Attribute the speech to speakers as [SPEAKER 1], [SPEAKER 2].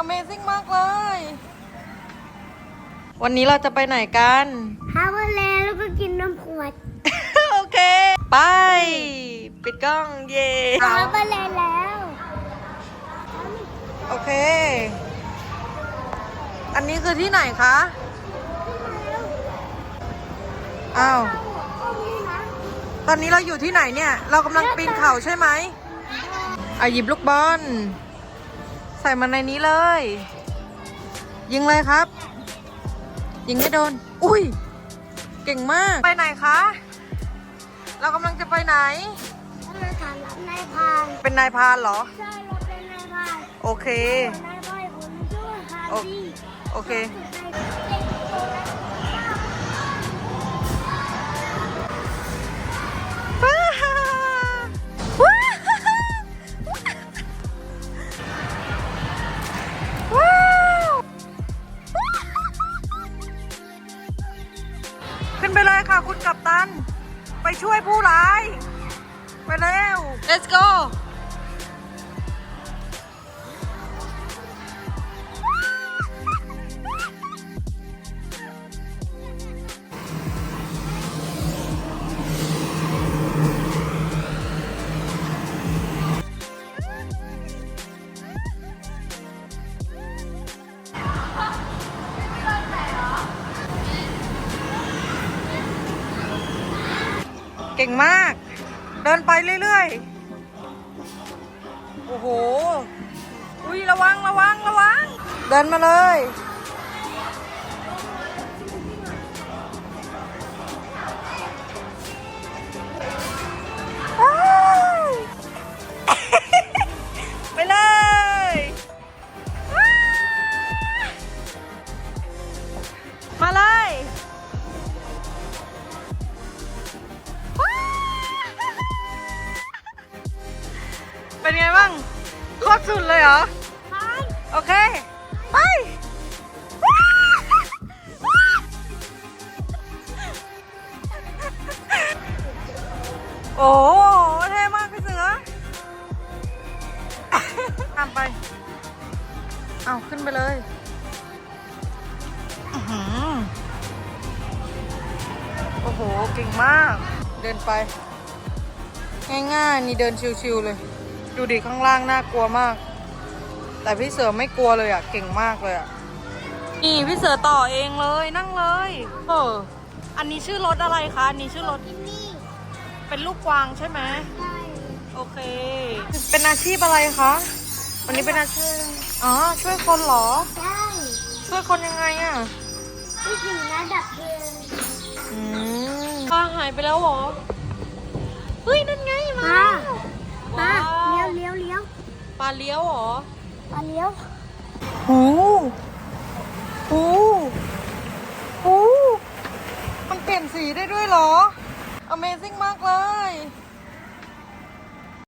[SPEAKER 1] Amazing มากเลย วันนี้เราจะไปไหนกัน
[SPEAKER 2] ฮาวาแล้วแล้วก็กินน้ำขวด
[SPEAKER 1] โอเค ไป ปิดกล้อง เย่
[SPEAKER 2] ฮาวาแล้ว
[SPEAKER 1] โอเค อันนี้คือที่ไหนคะ อ้าว ตอนนี้เราอยู่ที่ไหนเนี่ย เรากำลังปีนเขาใช่ไหมอะหยิบลูกบอล ใส่มันในนี้เลย ยิงเลยครับ ยิงให้โดน อุ้ย เก่งมาก ไปไหนคะ เรากำลังจะไปไหน
[SPEAKER 2] เราถามรับนายพราน
[SPEAKER 1] เป็นนายพรานเหรอ
[SPEAKER 2] ใช่เราเป็นนายพราน
[SPEAKER 1] โอเค
[SPEAKER 2] นายพรานผมชื่อฮา
[SPEAKER 1] โอ
[SPEAKER 2] ดี
[SPEAKER 1] โอเคว้ ขึ้นไปเลยค่ะ คุณกัปตัน ไปช่วยผู้ร้าย ไปเร็ว let's go เก่งมาก เดินไปเรื่อยๆ โอ้โห อุ้ยระวังระวังระวัง เดินมาเลยอ้าวไปเลยมาเลย เป็นไงบ้างโคตรสุดเลยเหรอ โอเค ไป โอ้โหเท่มากพี่เสือตามไป เอาขึ้นไปเลยอื้อหือโอ้โห เก่งมาก เดินไป ง่ายๆ นี่เดินชิวๆเลย ดูดิข้างล่างน่ากลัวมาก แต่พี่เสือไม่กลัวเลยอะ เก่งมากเลยอะ นี่พี่เสือต่อเองเลยนั่งเลยเอออันนี้ชื่อรถอะไรคะ อันนี้ชื่อรถ
[SPEAKER 2] ที่นี่
[SPEAKER 1] เป็นลูกกวางใช่ไหม
[SPEAKER 2] ใช่
[SPEAKER 1] โอเค เป็นอาชีพอะไรคะ วันนี้เป็นอาชีพ อ๋อ ช่วยคนเหรอ
[SPEAKER 2] ใช่
[SPEAKER 1] ช่วยคนยังไงอะ
[SPEAKER 2] ที่ถึงระดับเพลิง
[SPEAKER 1] อืมปลาหายไปแล้วเหรอ เฮ้ย นั่นไงมา
[SPEAKER 2] มา
[SPEAKER 1] ว้าว
[SPEAKER 2] เลี้ ยวเลี้ยวเลี้ยว
[SPEAKER 1] ปลาเลี้ยวเหรอ
[SPEAKER 2] ปลาเลี้ยว
[SPEAKER 1] หูหูหูมันเปลี่ยนสีได้ด้วยเหรอ Amazing มากเลย